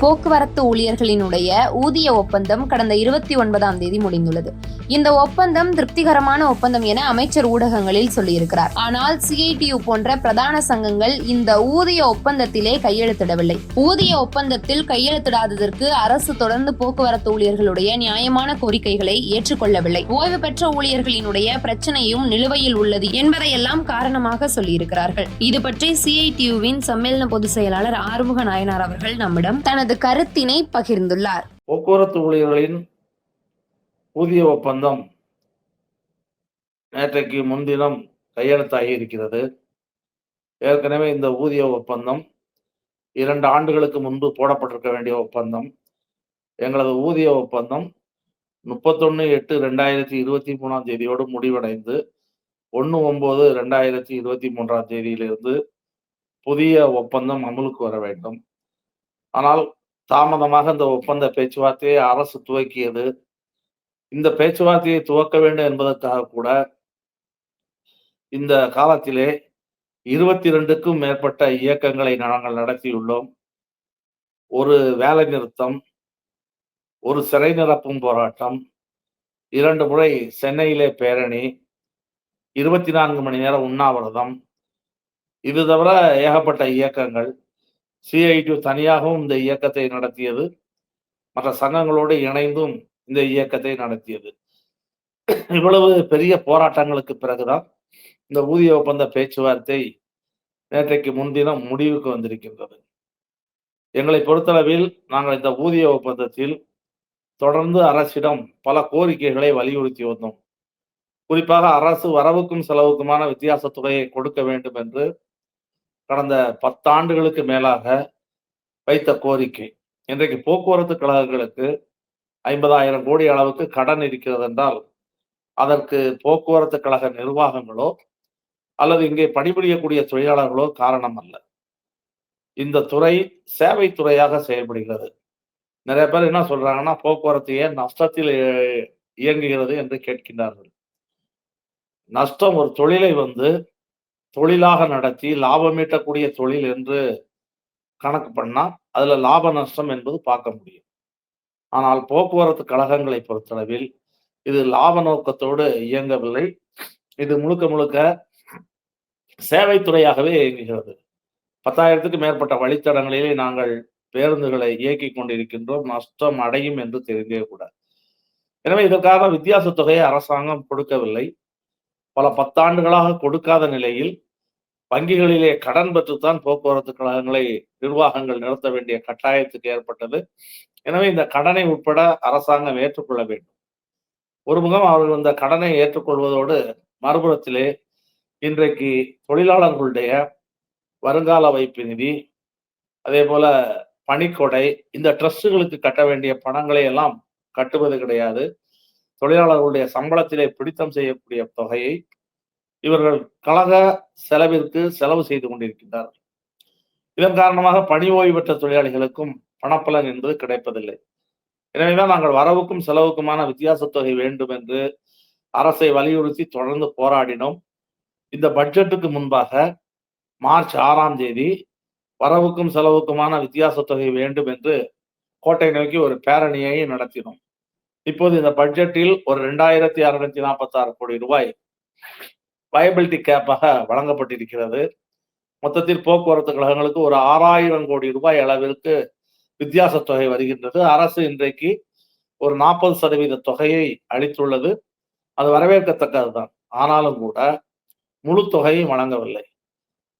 போக்குவரத்து ஊழியர்களினுடைய ஊதிய ஒப்பந்தம் கடந்த இருபத்தி ஒன்பதாம் தேதி முடிந்துள்ளது. இந்த ஒப்பந்தம் திருப்திகரமான ஒப்பந்தம் என அமைச்சர் ஊடகங்களில் சொல்லியிருக்கிறார். ஆனால் சிஐடியு போன்ற பிரதான சங்கங்கள் இந்த ஊதிய ஒப்பந்தத்திலே கையெழுத்திடவில்லை. ஊதிய ஒப்பந்தத்தில் கையெழுத்திடாததற்கு அரசு தொடர்ந்து போக்குவரத்து ஊழியர்களுடைய நியாயமான கோரிக்கைகளை ஏற்றுக்கொள்ளவில்லை. ஓய்வு பெற்ற ஊழியர்களினுடைய பிரச்சனையும் நிலுவையில் உள்ளது என்பதையெல்லாம் காரணமாக சொல்லியிருக்கிறார்கள். இது பற்றி சிஐடியுவின் சம்மேளன பொதுச் செயலாளர் ஆறுமுக நாயனார் அவர்கள் நம்மிடம் தனது கருத்தினை பகிர்ந்துள்ளார். போக்குவரத்து ஊழியர்களின் ஊதிய ஒப்பந்தம் நேற்றைக்கு முன்தினம் கையெழுத்தாகி இருக்கிறது. ஏற்கனவே இந்த ஊதிய ஒப்பந்தம் இரண்டு ஆண்டுகளுக்கு முன்பு போடப்பட்டிருக்க வேண்டிய ஒப்பந்தம். எங்களது ஊதிய ஒப்பந்தம் முப்பத்தொன்று எட்டு ரெண்டாயிரத்தி இருபத்தி மூணாம் தேதியோடு முடிவடைந்து ஒன்று ஒம்பது ரெண்டாயிரத்தி இருபத்தி மூன்றாம் தேதியிலிருந்து புதிய ஒப்பந்தம் அமலுக்கு வர வேண்டும். ஆனால் தாமதமாக இந்த ஒப்பந்த பேச்சுவார்த்தையை அரசு துவக்கியது. இந்த பேச்சுவார்த்தையை துவக்க வேண்டும் என்பதற்காக கூட இந்த காலத்திலே இருபத்தி ரெண்டுக்கும் மேற்பட்ட இயக்கங்களை நாங்கள் நடத்தியுள்ளோம். ஒரு வேலை நிறுத்தம் ஒரு சிறை நிரப்பும் போராட்டம் இரண்டு முறை சென்னையிலே பேரணி இருபத்தி நான்கு மணி நேரம் உண்ணாவிரதம். இது தவிர ஏகப்பட்ட இயக்கங்கள். சிஐடி தனியாகவும் இந்த இயக்கத்தை நடத்தியது. மற்ற சங்கங்களோடு இணைந்தும் இந்த இயக்கத்தை நடத்தியது. இவ்வளவு பெரிய போராட்டங்களுக்கு பிறகுதான் இந்த ஊதிய ஒப்பந்த பேச்சுவார்த்தை நேற்றைக்கு முன்தினம் முடிவுக்கு வந்திருக்கின்றது. எங்களை பொறுத்தளவில் நாங்கள் இந்த ஊதிய ஒப்பந்தத்தில் தொடர்ந்து அரசிடம் பல கோரிக்கைகளை வலியுறுத்தி வந்தோம். குறிப்பாக அரசு வரவுக்கும் செலவுக்குமான வித்தியாச தொகையை கொடுக்க வேண்டும் என்று கடந்த பத்தாண்டுகளுக்கு மேலாக வைத்த கோரிக்கை. இன்றைக்கு போக்குவரத்து கழகங்களுக்கு ஐம்பதாயிரம் கோடி அளவுக்கு கடன் இருக்கிறது என்றால் அதற்கு போக்குவரத்து கழக நிர்வாகங்களோ அல்லது இங்கே பணிபுரியக்கூடிய தொழிலாளர்களோ காரணம் அல்ல. இந்த துறை சேவை துறையாக செயல்படுகிறது. நிறைய பேர் என்ன சொல்றாங்கன்னா போக்குவரத்து ஏன் நஷ்டத்தில் இயங்குகிறது? என்று கேட்கின்றார்கள். நஷ்டம் ஒரு தொழிலை வந்து தொழிலாக நடத்தி லாபம் ஈட்டக்கூடிய தொழில் என்று கணக்கு பண்ணால் அதுல லாப நஷ்டம் என்பது பார்க்க முடியும். ஆனால் போக்குவரத்து கழகங்களை பொறுத்தளவில் இது லாப நோக்கத்தோடு இயங்கவில்லை. இது முழுக்க முழுக்க சேவைத்துறையாகவே இயங்குகிறது. பத்தாயிரத்துக்கு மேற்பட்ட வழித்தடங்களிலே நாங்கள் பேருந்துகளை இயக்கி கொண்டிருக்கின்றோம். நஷ்டம் அடையும் என்று தெரிந்தே கூட. எனவே இதற்காக வித்தியாச தொகையை அரசாங்கம் கொடுக்கவில்லை. பல பத்தாண்டுகளாக கொடுக்காத நிலையில் வங்கிகளிலே கடன் பெற்றுத்தான் போக்குவரத்து கழகங்களை நிர்வாகங்கள் நடத்த வேண்டிய கட்டாயத்துக்கு ஏற்பட்டது. எனவே இந்த கடனை உட்பட அரசாங்கம் ஏற்றுக்கொள்ள வேண்டும். ஒரு முகம் அவர்கள் இந்த கடனை ஏற்றுக்கொள்வதோடு மறுபுறத்திலே இன்றைக்கு தொழிலாளர்களுடைய வருங்கால வைப்பு நிதி அதே போல பணிக்கொடை இந்த ட்ரஸ்டுகளுக்கு கட்ட வேண்டிய பணங்களை எல்லாம் கட்டுவது கிடையாது. தொழிலாளர்களுடைய சம்பளத்திலே பிடித்தம் செய்யக்கூடிய தொகையை இவர்கள் கழக செலவிற்கு செலவு செய்து கொண்டிருக்கின்றார்கள். இதன் காரணமாக பணி ஓய்வு பெற்ற தொழிலாளிகளுக்கும் பணப்பலன் என்பது கிடைப்பதில்லை. எனவேதான் நாங்கள் வரவுக்கும் செலவுக்குமான வித்தியாச தொகை வேண்டும் என்று அரசை வலியுறுத்தி தொடர்ந்து போராடினோம். இந்த பட்ஜெட்டுக்கு முன்பாக மார்ச் ஆறாம் தேதி வரவுக்கும் செலவுக்குமான வித்தியாச தொகை வேண்டும் என்று கோட்டை நோக்கி ஒரு பேரணியை நடத்தினோம். இப்போது இந்த பட்ஜெட்டில் ஒரு ரெண்டாயிரத்தி அறுநூத்தி நாற்பத்தி ஆறு கோடி ரூபாய் வயபிலிட்டி கேப்பாக வழங்கப்பட்டிருக்கிறது. மொத்தத்தில் போக்குவரத்து கழகங்களுக்கு ஒரு ஆறாயிரம் கோடி ரூபாய் அளவிற்கு வித்தியாச தொகை வருகின்றது. அரசு இன்றைக்கு ஒரு நாற்பது சதவீத தொகையை அளித்துள்ளது. அது வரவேற்கத்தக்கது தான் ஆனாலும் கூட முழு தொகையும் வழங்கவில்லை.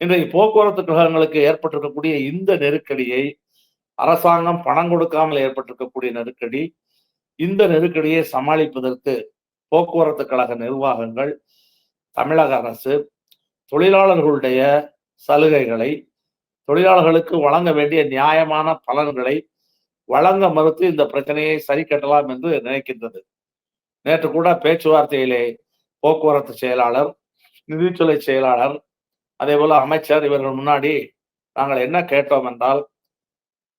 இன்றைக்கு போக்குவரத்து கழகங்களுக்கு ஏற்பட்டிருக்கக்கூடிய இந்த நெருக்கடியை அரசாங்கம் பணம் கொடுக்காமல் ஏற்பட்டிருக்கக்கூடிய நெருக்கடி இந்த நெருக்கடியை சமாளிப்பதற்கு போக்குவரத்து கழக நிர்வாகங்கள் தமிழக அரசு தொழிலாளர்களுடைய சலுகைகளை தொழிலாளர்களுக்கு வழங்க வேண்டிய நியாயமான பலன்களை வழங்க மறுத்து இந்த பிரச்சனையை சரி கட்டலாம் என்று நினைக்கின்றது. நேற்று கூட பேச்சுவார்த்தையிலே போக்குவரத்து செயலாளர் நிதித்துறை செயலாளர் அதே போல அமைச்சர் இவர்கள் முன்னாடி நாங்கள் என்ன கேட்டோம் என்றால்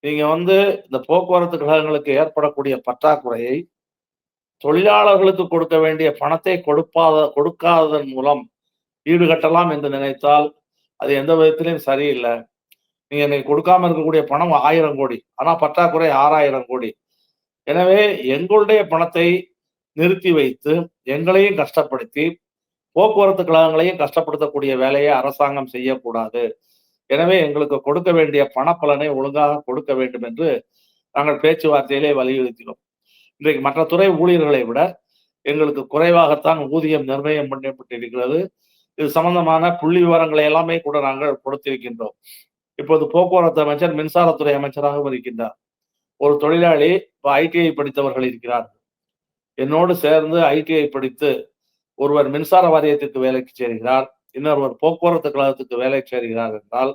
நீங்க வந்து இந்த போக்குவரத்து கழகங்களுக்கு ஏற்படக்கூடிய பற்றாக்குறையை தொழிலாளர்களுக்கு கொடுக்க வேண்டிய பணத்தை கொடுப்பாத கொடுக்காததன் மூலம் ஈடுகட்டலாம் என்று நினைத்தால் அது எந்த விதத்திலையும் சரியில்லை. நீங்க இன்னைக்கு கொடுக்காம இருக்கக்கூடிய பணம் ஆயிரம் கோடி ஆனா பற்றாக்குறை ஆறாயிரம் கோடி. எனவே எங்களுடைய பணத்தை நிறுத்தி வைத்து எங்களையும் கஷ்டப்படுத்தி போக்குவரத்து கழகங்களையும் கஷ்டப்படுத்தக்கூடிய வேலையை அரசாங்கம் செய்யக்கூடாது. எனவே எங்களுக்கு கொடுக்க வேண்டிய பணப்பலனை ஒழுங்காக கொடுக்க வேண்டும் என்று நாங்கள் பேச்சுவார்த்தையிலே வலியுறுத்தினோம். இன்றைக்கு மற்ற துறை ஊழியர்களை விட எங்களுக்கு குறைவாகத்தான் ஊதியம் நிர்ணயம் பண்ணப்பட்டிருக்கிறது. இது சம்பந்தமான புள்ளி விவரங்களை எல்லாமே கூட நாங்கள் கொடுத்திருக்கின்றோம். இப்போது போக்குவரத்து அமைச்சர் மின்சாரத்துறை அமைச்சராகவும் இருக்கின்றார். ஒரு தொழிலாளி இப்போ ஐடிஐ படித்தவர்கள் இருக்கிறார்கள். என்னோடு சேர்ந்து ஐடிஐ படித்து ஒருவர் மின்சார வாரியத்திற்கு வேலைக்கு சேர்கிறார். இன்னொருவர் போக்குவரத்து கழகத்துக்கு வேலை சேர்கிறார் என்றால்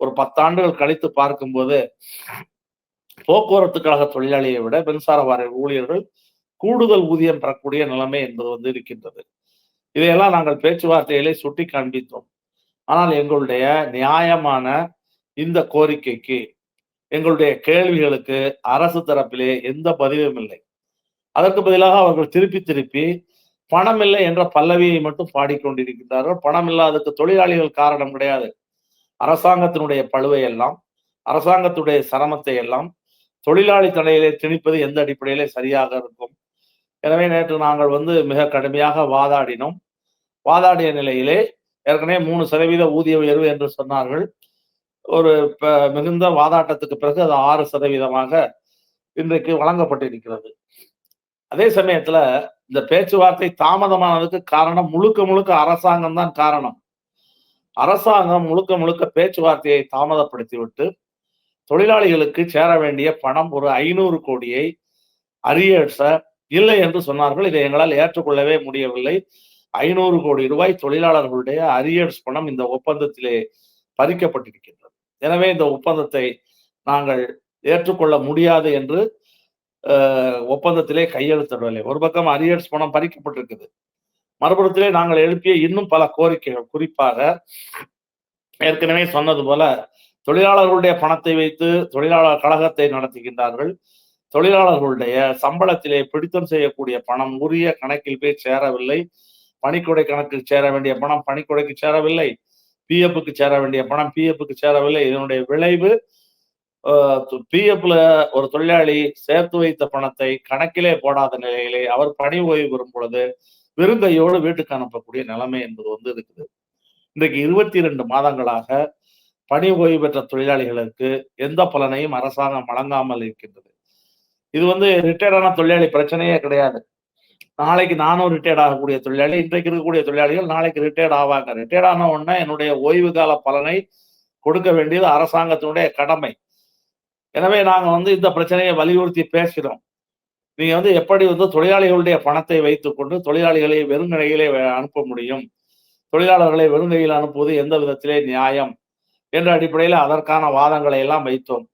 ஒரு பத்தாண்டுகள் கழித்து பார்க்கும்போது போக்குவரத்து கழக தொழிலாளியை விட மின்சார வாரிய ஊழியர்கள் கூடுதல் ஊதியம் பெறக்கூடிய நிலைமை என்பது வந்து இருக்கின்றது. இதையெல்லாம் நாங்கள் பேச்சுவார்த்தைகளை சுட்டி காண்பித்தோம். ஆனால் எங்களுடைய நியாயமான இந்த கோரிக்கைக்கு எங்களுடைய கேள்விகளுக்கு அரசு தரப்பிலே எந்த பதிலும் இல்லை. அதற்கு பதிலாக அவர்கள் திருப்பி திருப்பி பணம் இல்லை என்ற பல்லவியை மட்டும் பாடிக்கொண்டிருக்கிறார்கள் பணம் இல்லாததுக்கு தொழிலாளிகள் காரணம் கிடையாது. அரசாங்கத்தினுடைய பழுவை எல்லாம் அரசாங்கத்துடைய சிரமத்தை எல்லாம் தொழிலாளி தடையிலே திணிப்பது எந்த அடிப்படையிலே சரியாக இருக்கும். எனவே நேற்று நாங்கள் வந்து மிக கடுமையாக வாதாடினோம். வாதாடிய நிலையிலே ஏற்கனவே மூணு சதவீத ஊதிய உயர்வு என்று சொன்னார்கள். ஒரு மிகுந்த வாதாட்டத்துக்கு பிறகு அது ஆறு சதவீதமாக இன்றைக்கு வழங்கப்பட்டிருக்கிறது. அதே சமயத்துல இந்த பேச்சுவார்த்தை தாமதமானதுக்கு காரணம் முழுக்க முழுக்க அரசாங்கம் தான் காரணம். அரசாங்கம் முழுக்க முழுக்க பேச்சுவார்த்தையை தாமதப்படுத்தி விட்டு தொழிலாளிகளுக்கு சேர வேண்டிய பணம் ஒரு ஐநூறு கோடியை அரியர்ஸ இல்லை என்று சொன்னார்கள். இதை எங்களால் ஏற்றுக்கொள்ளவே முடியவில்லை. ஐநூறு கோடி ரூபாய் தொழிலாளர்களுடைய அரியர்ஸ் பணம் இந்த ஒப்பந்தத்திலே பறிக்கப்பட்டிருக்கின்றது. எனவே இந்த ஒப்பந்தத்தை நாங்கள் ஏற்றுக்கொள்ள முடியாது என்று ஒப்பந்தத்திலே கையெழுத்திடவில்லை. ஒரு பக்கம் அரியர்ஸ் பணம் பறிக்கப்பட்டிருக்குது. மறுபுறத்திலே நாங்கள் எழுப்பிய இன்னும் பல கோரிக்கைகள். குறிப்பாக ஏற்கனவே சொன்னது போல தொழிலாளர்களுடைய பணத்தை வைத்து தொழிலாளர் கழகத்தை நடத்துகின்றார்கள். தொழிலாளர்களுடைய சம்பளத்திலே பிடித்தம் செய்யக்கூடிய பணம் உரிய கணக்கில் போய் சேரவில்லை. பணிக்கொடை கணக்கில் சேர வேண்டிய பணம் பணிக்கொடைக்கு சேரவில்லை. பிஎஃப்க்கு சேர வேண்டிய பணம் பிஎஃப்க்கு சேரவில்லை. இதனுடைய விளைவு பிஎஃப்ல ஒரு தொழிலாளி சேர்த்து வைத்த பணத்தை கணக்கிலே போடாத நிலையிலே அவர் பணி ஓய்வு பெறும் பொழுது வெறுங்கையோடு வீட்டுக்கு அனுப்பக்கூடிய நிலைமை என்பது வந்து இருக்குது. இன்றைக்கு இருபத்தி இரண்டு மாதங்களாக பணி ஓய்வு பெற்ற தொழிலாளிகளுக்கு எந்த பலனையும் அரசாங்கம் வழங்காமல் இருக்கின்றது. இது வந்து ரிட்டையர்டான தொழிலாளி பிரச்சனையே கிடையாது. நாளைக்கு நானும் ரிட்டையர்ட் ஆகக்கூடிய தொழிலாளி இன்றைக்கு இருக்கக்கூடிய தொழிலாளிகள் நாளைக்கு ரிட்டையர்ட் ஆவாங்க. ரிட்டையர்ட் ஆன உடனே என்னுடைய ஓய்வு கால பலனை கொடுக்க வேண்டியது அரசாங்கத்தினுடைய கடமை. எனவே நாங்கள் வந்து இந்த பிரச்சனையை வலியுறுத்தி பேசுகிறோம். நீங்கள் வந்து எப்படி வந்து தொழிலாளிகளுடைய பணத்தை வைத்துக்கொண்டு தொழிலாளிகளை வெறுங்கையிலே அனுப்ப முடியும்? தொழிலாளர்களை வெறுங்கையில் அனுப்புவது எந்த விதத்திலே நியாயம்? என்ற அடிப்படையில் அதற்கான வாதங்களை எல்லாம் வைத்தோம்.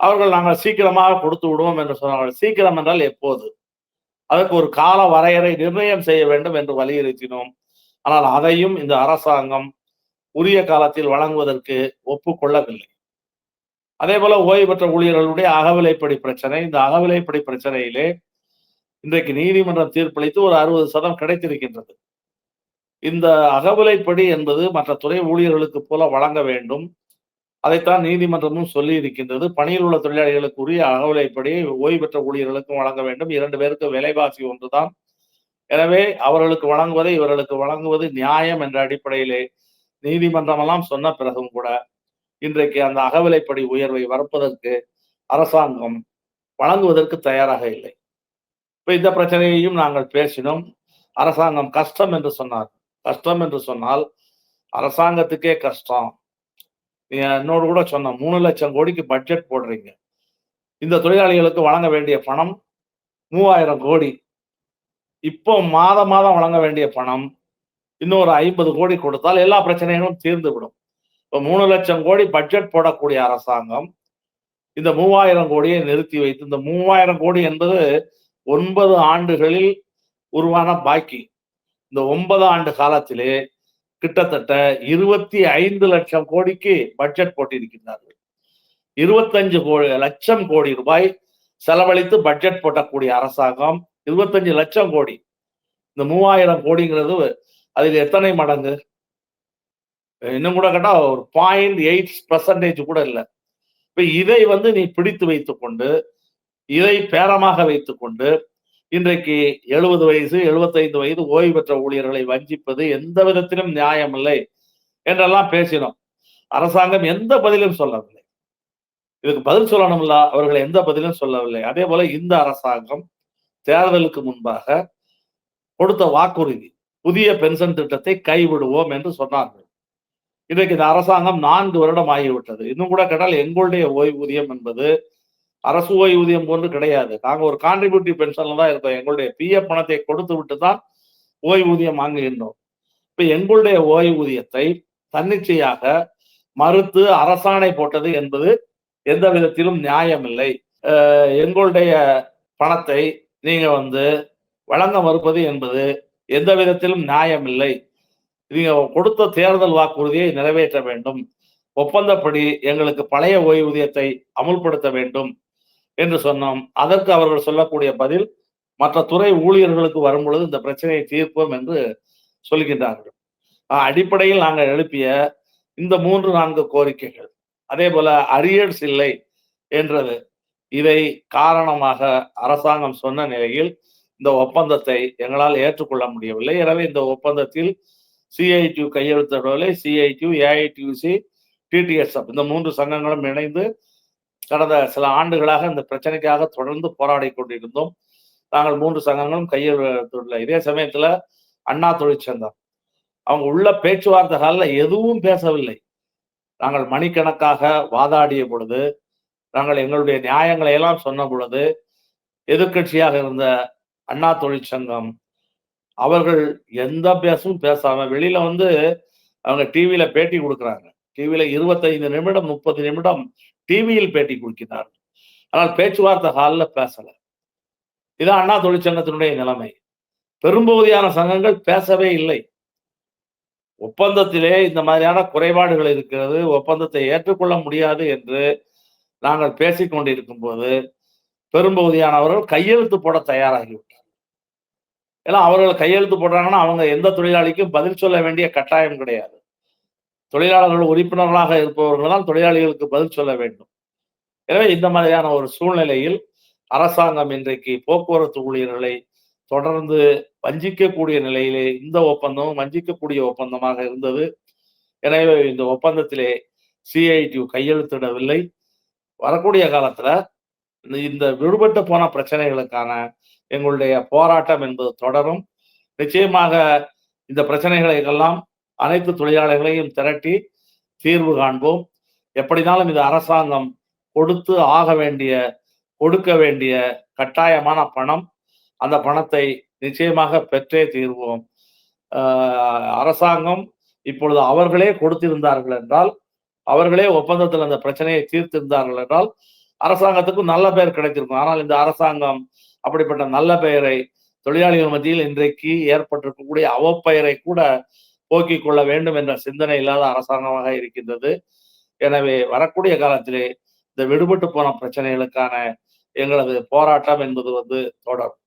அவர்கள் நாங்கள் சீக்கிரமாக கொடுத்து விடுவோம் என்று சொன்னார்கள். சீக்கிரம் என்றால் எப்போது? அதற்கு ஒரு கால வரையறை நிர்ணயம் செய்ய வேண்டும் என்று வலியுறுத்தினோம். ஆனால் அதையும் இந்த அரசாங்கம் உரிய காலத்தில் வழங்குவதற்கு ஒப்புக்கொள்ளவில்லை. அதே போல ஓய்வு பெற்ற ஊழியர்களுடைய அகவிலைப்படி பிரச்சனை. இந்த அகவிலைப்படி பிரச்சனையிலே இன்றைக்கு நீதிமன்றம் தீர்ப்பளித்து ஒரு அறுபது சதம் கிடைத்திருக்கின்றது. இந்த அகவிலைப்படி என்பது மற்ற துறை ஊழியர்களுக்கு போல வழங்க வேண்டும். அதைத்தான் நீதிமன்றமும் சொல்லி இருக்கின்றது பணியில் உள்ள தொழிலாளிகளுக்கு உரிய அகவிலைப்படி ஓய்வு பெற்ற ஊழியர்களுக்கும் வழங்க வேண்டும். இரண்டு பேருக்கு விலைவாசி ஒன்றுதான். எனவே அவர்களுக்கு வழங்குவதை இவர்களுக்கு வழங்குவது நியாயம் என்ற அடிப்படையிலே நீதிமன்றமெல்லாம் சொன்ன பிறகும் கூட இன்றைக்கு அந்த அகவிலைப்படி உயர்வை வரப்பதற்கு அரசாங்கம் வழங்குவதற்கு தயாராக இல்லை. இப்போ இந்த பிரச்சனையையும் நாங்கள் பேசினோம். அரசாங்கம் கஷ்டம் என்று சொன்னார். கஷ்டம் என்று சொன்னால் அரசாங்கத்துக்கே கஷ்டம். நீ என்னோடு கூட சொன்ன மூணு லட்சம் கோடிக்கு பட்ஜெட் போடுறீங்க. இந்த தொழிலாளிகளுக்கு வழங்க வேண்டிய பணம் மூவாயிரம் கோடி. இப்போ மாதம் மாதம் வழங்க வேண்டிய பணம் இன்னொரு ஐம்பது கோடி கொடுத்தால் எல்லா பிரச்சனைகளும் தீர்ந்து விடும் இப்போ மூணு லட்சம் கோடி பட்ஜெட் போடக்கூடிய அரசாங்கம் இந்த மூவாயிரம் கோடியை நிறுத்தி வைத்து இந்த மூவாயிரம் கோடி என்பது ஒன்பது ஆண்டுகளில் உருவான பாக்கி. இந்த ஒன்பது ஆண்டு காலத்திலே கிட்டத்தட்ட இருபத்தி ஐந்து லட்சம் கோடிக்கு பட்ஜெட் போட்டிருக்கின்றார்கள். இருபத்தஞ்சு கோடி லட்சம் கோடி ரூபாய் செலவழித்து பட்ஜெட் போட்டக்கூடிய அரசாங்கம் இருபத்தஞ்சு லட்சம் கோடி. இந்த மூவாயிரம் கோடிங்கிறது அதில் எத்தனை மடங்கு? இன்னும் கூட கேட்டால் ஒரு பாயிண்ட் எயிட் பர்சன்டேஜ் கூட இல்லை. இப்போ இதை வந்து நீ பிடித்து வைத்துக்கொண்டு இதை பேரமாக வைத்துக்கொண்டு இன்றைக்கு எழுபது வயசு எழுபத்தைந்து வயது ஓய்வு பெற்ற ஊழியர்களை வஞ்சிப்பது எந்த விதத்திலும் நியாயமில்லை என்றெல்லாம் பேசினோம். அரசாங்கம் எந்த பதிலும் சொல்லவில்லை. இதுக்கு பதில் சொல்லணும்ல அவர்கள் எந்த பதிலும் சொல்லவில்லை. அதே போல இந்த அரசாங்கம் தேர்தலுக்கு முன்பாக கொடுத்த வாக்குறுதி புதிய பென்ஷன் திட்டத்தை கைவிடுவோம் என்று சொன்னார்கள். இன்றைக்கு இந்த அரசாங்கம் நான்கு வருடம் ஆகிவிட்டது இன்னும் கூட கேட்டால் எங்களுடைய ஓய்வூதியம் என்பது அரசு ஓய்வூதியம் போன்று கிடையாது. நாங்க ஒரு கான்ட்ரிபியூட்டிவ் பென்ஷன்ல தான் இருக்கோம். எங்களுடைய பிஎஃப் பணத்தை கொடுத்து விட்டு தான் ஓய்வூதியம் வாங்குகின்றோம். இப்ப எங்களுடைய ஓய்வூதியத்தை தன்னிச்சையாக மறுத்து அரசாணை போட்டது என்பது எந்த விதத்திலும் நியாயமில்லை எங்களுடைய பணத்தை நீங்க வந்து வழங்க மறுப்பது என்பது எந்த விதத்திலும் நியாயமில்லை. நீங்க கொடுத்த தேர்தல் வாக்குறுதியை நிறைவேற்ற வேண்டும். ஒப்பந்தப்படி எங்களுக்கு பழைய ஓய்வூதியத்தை அமுல்படுத்த வேண்டும் என்று சொன்னோம். அதற்கு அவர்கள் சொல்லக்கூடிய பதில் மற்ற துறை ஊழியர்களுக்கு வரும் பொழுது இந்த பிரச்சனையை தீர்ப்போம் என்று சொல்கின்றார்கள். ஆஹ் அடிப்படையில் நாங்கள் எழுப்பிய இந்த மூன்று நான்கு கோரிக்கைகள். அதே போல அரியர்ஸ் இல்லை என்றது. இதை காரணமாக அரசாங்கம் சொன்ன நிலையில் இந்த ஒப்பந்தத்தை எங்களால் ஏற்றுக்கொள்ள முடியவில்லை. எனவே இந்த ஒப்பந்தத்தில் சிஐடியு கையெழுத்திடவில்லை சிஐடியு ஏஐடியூசி டிடிஎஸ்எஃப் இந்த மூன்று சங்கங்களும் இணைந்து கடந்த சில ஆண்டுகளாக இந்த பிரச்சனைக்காக தொடர்ந்து போராடி கொண்டிருந்தோம். நாங்கள் மூன்று சங்கங்களும் கையெழுத்துள்ள இதே சமயத்துல அண்ணா தொழிற்சங்கம் அவங்க உள்ள பேச்சுவார்த்தை காலில் எதுவும் பேசவில்லை. நாங்கள் மணிக்கணக்காக வாதாடிய பொழுது நாங்கள் எங்களுடைய நியாயங்களை எல்லாம் சொன்ன பொழுது எதிர்க்கட்சியாக இருந்த அண்ணா தொழிற்சங்கம் அவர்கள் எந்த பேசும் பேசாம வெளியில வந்து அவங்க டிவியில பேட்டி கொடுக்குறாங்க. டிவியில இருபத்தைந்து நிமிடம் முப்பது நிமிடம் டிவியில் பேட்டி கொடுக்கிறார்கள். ஆனால் பேச்சுவார்த்தை ஹாலில் பேசல. இதான் அண்ணா தொழிற்சங்கத்தினுடைய நிலைமை. பெரும்பகுதியான சங்கங்கள் பேசவே இல்லை. ஒப்பந்தத்திலே இந்த மாதிரியான குறைபாடுகள் இருக்கிறது. ஒப்பந்தத்தை ஏற்றுக்கொள்ள முடியாது என்று நாங்கள் பேசிக்கொண்டிருக்கும் போது பெரும்பகுதியானவர்கள் கையெழுத்து போட தயாராகிவிட்டார் ஏன்னா அவர்கள் கையெழுத்து போடுறாங்கன்னா அவங்க எந்த தொழிலாளிக்கும் பதில் சொல்ல வேண்டிய கட்டாயம் கிடையாது. தொழிலாளர்கள் உறுப்பினர்களாக இருப்பவர்கள் தான் தொழிலாளிகளுக்கு பதில் சொல்ல வேண்டும். எனவே இந்த மாதிரியான ஒரு சூழ்நிலையில் அரசாங்கம் இன்றைக்கு போக்குவரத்து ஊழியர்களை தொடர்ந்து வஞ்சிக்கக்கூடிய நிலையிலே இந்த ஒப்பந்தமும் வஞ்சிக்கக்கூடிய ஒப்பந்தமாக இருந்தது. எனவே இந்த ஒப்பந்தத்திலே சிஐடியு கையெழுத்திடவில்லை. வரக்கூடிய காலத்துல இந்த விடுபட்டு போன பிரச்சனைகளுக்கான எங்களுடைய போராட்டம் என்பது தொடரும். நிச்சயமாக இந்த பிரச்சனைகளை எல்லாம் அனைத்து தொழிலாளர்களையும் திரட்டி தீர்வு காண்போம். எப்படினாலும் இது அரசாங்கம் கொடுத்து ஆக வேண்டிய கொடுக்க வேண்டிய கட்டாயமான பணம். அந்த பணத்தை நிச்சயமாக பெற்றே தீர்வோம். அரசாங்கம் இப்பொழுது அவர்களே கொடுத்திருந்தார்கள் என்றால் அவர்களே ஒப்பந்தத்தில் அந்த பிரச்சனையை தீர்த்திருந்தார்கள் என்றால் அரசாங்கத்துக்கும் நல்ல பெயர் கிடைத்திருக்கும் ஆனால் இந்த அரசாங்கம் அப்படிப்பட்ட நல்ல பெயரை தொழிலாளிகள் மத்தியில் இன்றைக்கு ஏற்பட்டிருக்கக்கூடிய அவப்பெயரை கூட போக்கிக் கொள்ள வேண்டும் என்ற சிந்தனை இல்லாத அரசாங்கமாக இருக்கின்றது. எனவே வரக்கூடிய காலத்திலே இந்த விடுபட்டு போன பிரச்சனைகளுக்கான எங்களது போராட்டம் என்பது வந்து தொடரும்.